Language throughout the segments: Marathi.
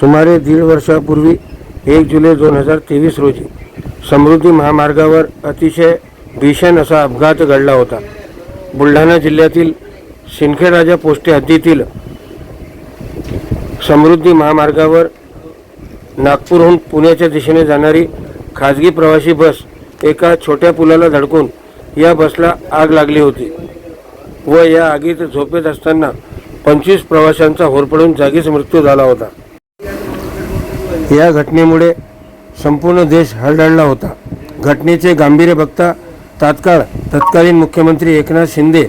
सुमारे दीड वर्षापूर्वी एक जुलै दोन हजार तेवीस रोजी समृद्धी महामार्गावर अतिशय भीषण असा अपघात घडला होता. बुलढाणा जिल्ह्यातील सिंदखेडराजा पोस्टे हद्दीतील समृद्धी महामार्गावर नागपूरहून पुण्याच्या दिशेने जाणारी खाजगी प्रवासी बस एका छोट्या पुलाला धडकून या बसला आग लागली होती व या आगीत झोपेत असताना पंचवीस प्रवाशांचा होरपडून जागीच मृत्यू झाला होता. या घटनेमुळे संपूर्ण देश हळदळला होता. घटनेचे गांभीर्य बघता तात्काळ तत्कालीन मुख्यमंत्री एकनाथ शिंदे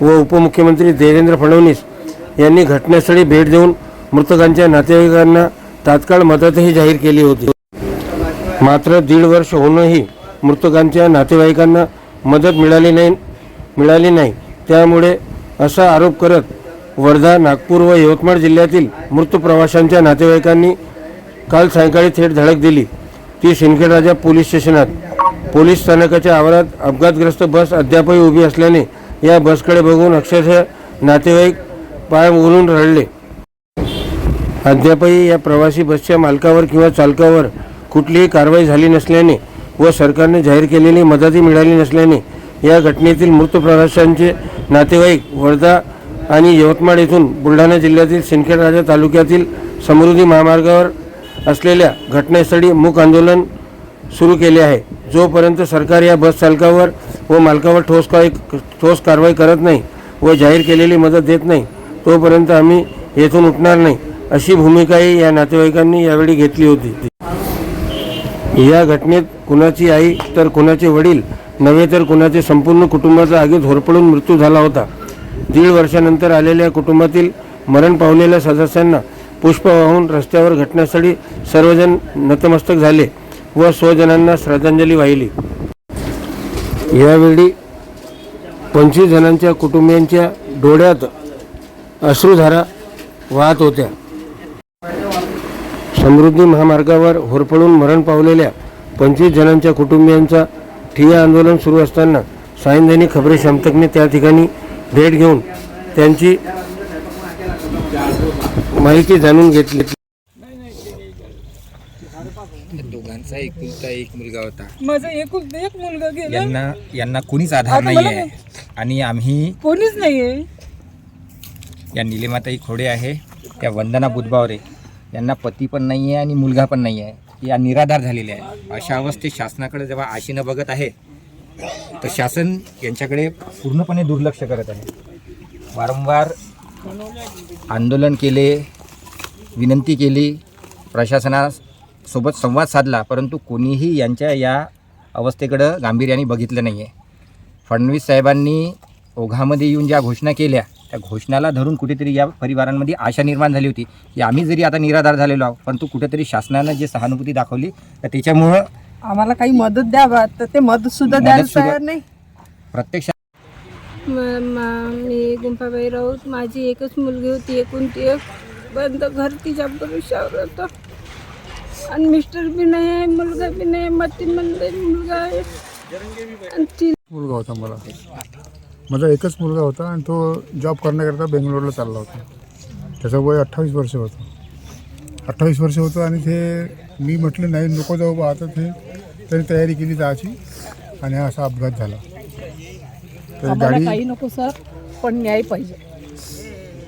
व उपमुख्यमंत्री देवेंद्र फडणवीस यांनी घटनास्थळी भेट देऊन मृतकांच्या नातेवाईकांना तात्काळ मदतही जाहीर केली होती. मात्र दीड वर्ष होऊनही मृतकांच्या नातेवाईकांना मदत मिळाली नाही मिळाली नाही. त्यामुळे असा आरोप करत वर्धा नागपूर व यवतमाळ जिल्ह्यातील मृत प्रवाशांच्या नातेवाईकांनी काल सायंकाळी थेट धडक दिली. ती सिंदखेडराजा पोलीस स्टेशनात. पोलीस स्थानकाच्या आवारात अपघातग्रस्त बस अद्यापही उभी असल्याने या बसकडे बघून अक्षरशः नातेवाईक पाय उघडून रडले. अद्यापही या प्रवासी बसच्या मालकावर किंवा चालकावर कुठलीही कारवाई झाली नसल्याने व सरकारने जाहीर केलेली मदतही मिळाली नसल्याने या घटनेतील मृत प्रवाशांचे नातेवाईक वर्धा आणि यवतमाळ येथून बुलढाणा जिल्ह्यातील सिंदखेडराजा तालुक्यातील समृद्धी महामार्गावर असलेल्या घटनास्थळी मूक आंदोलन सुरू केले आहे. जोपर्यंत सरकार या बस चालकावर व मालकावर ठोस काय ठोस कारवाई करत नाही व जाहीर केलेली मदत देत नाही तोपर्यंत आम्ही येथून उठणार नाही अशी भूमिकाही या नातेवाईकांनी यावेळी घेतली होती. या घटनेत कुणाची आई तर कुणाचे वडील नव्हे तर कुणाचे संपूर्ण कुटुंबाचा आगीत होरपडून मृत्यू झाला होता. दीड वर्षानंतर आलेल्या कुटुंबातील मरण पावलेल्या सदस्यांना पुष्प वाहून रस्त्यावर घटनास्थळी सर्वजण नतमस्तक झाले व स्वजनांना श्रद्धांजली वाहिली. यावेळी पंचवीस जणांच्या कुटुंबियांच्या डोळ्यात अश्रुधारा वाहत होत्या. समृद्धी महामार्गावर होरपळून मरण पावलेल्या पंचवीस जणांच्या कुटुंबियांचा ठिय्या आंदोलन सुरू असताना सायंधनी खबरे शमतकने त्या ठिकाणी भेट घेऊन त्यांची माहिती जाणून घेतली. दोघांचा एकुलता एक मुलगा होता. माझा एकूण एक मुलगा गेला. यांना यांना कोणीच आधार आता नाही मला आहे आणि आम्ही कोणीच नाहीये. या निलेमाताई खोडे आहे त्या वंदना बुधबावरे. यांना पती पण नाही आहे आणि मुलगा पण नाही आहे या निराधार झालेल्या आहे. अशा अवस्थेत शासनाकडे जेव्हा आशेनं बघत आहे तर शासन यांच्याकडे पूर्णपणे दुर्लक्ष करत आहे. वारंवार आंदोलन केले विनंती केली प्रशासनासोबत संवाद साधला परंतु कोणीही यांच्या या अवस्थेकडं गांभीर्याने बघितलं नाही आहे फडणवीस साहेबांनी ओघामध्ये येऊन ज्या घोषणा केल्या त्या घोषणाला धरून कुठेतरी या परिवारांमध्ये आशा निर्माण झाली होती की आम्ही जरी आता निराधार झालेलो आहोत परंतु कुठेतरी शासनानं जे सहानुभूती दाखवली तर त्याच्यामुळं आम्हाला काही मदत द्यावा तर ते मदत सुद्धा मदत द्यायला तयार नाही. प्रत्यक्ष म- मा- मी गुंफाबाई राऊत. माझी एकच मुलगी होती एकूण ती एक बंद घर तिच्या भरोशावर होतं. आणि मिस्टर बी नाही आहे मुलगा बी नाही मती म्हणले मुलगा आहे. आणि ती मुलगा होता मला. माझा एकच मुलगा होता आणि तो जॉब करण्याकरता बेंगलोरला चालला होता. त्याचं वय अठ्ठावीस वर्ष होतं. अठ्ठावीस वर्ष होतं आणि ते मी म्हटलं नाही नको जाऊ बा आता ते त्यांनी तयारी केली जायची. आणि असा अपघात झाला. आम्हाला गाडी काही नको सर पण न्याय पाहिजे.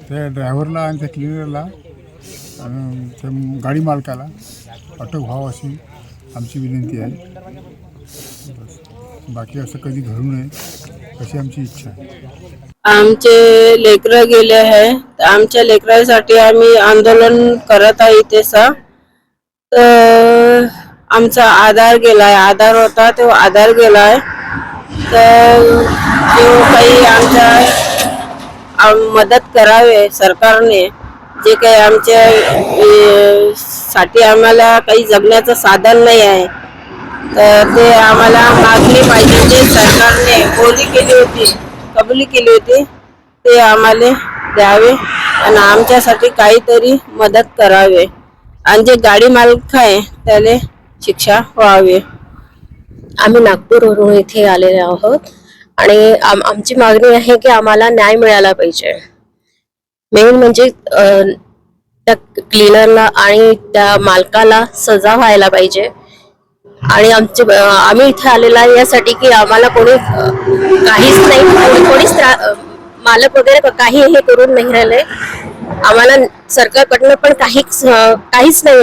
त्या ड्रायव्हरला आणि त्या क्लिनरला आणि त्या गाडी मालकाला अटक व्हावं अशी आमची विनंती आहे. बस. बाकी असं कधी घडू नये अशी आमची इच्छा आहे. आमचे लेकरं गेले आहे. तर आमच्या लेकरासाठी आम्ही आंदोलन करत आहे इथे सा तर आमचा आधार गेलाय. आधार होता तो आधार गेलाय. तर जो काही आमच्या मदत करावे सरकारने जे काही आमच्या साठी आम्हाला काही जगण्याचं साधन नाही आहे. तर ते आम्हाला मागणी पाहिजे जे सरकारने बोली केली होती कबुली केली होती ते आम्हाला द्यावे आणि आमच्यासाठी काहीतरी मदत करावे. आणि जे गाडी मालक आहे त्याला शिक्षा व्हावी. आम्ही नागपूरवरून इथे आलेले आहोत. आणि आम आमची मागणी आहे की आम्हाला न्याय मिळाला पाहिजे. मेन म्हणजे त्या क्लीनरला आणि त्या मालकाला सजा व्हायला पाहिजे. आणि आमचे आम्ही इथे आलेला आहे यासाठी की आम्हाला कोणी काहीच नाही कोणीच मालक वगैरे काही हे करून नाही राहिले. आम्हाला सरकारकडनं पण काहीच काहीच नाही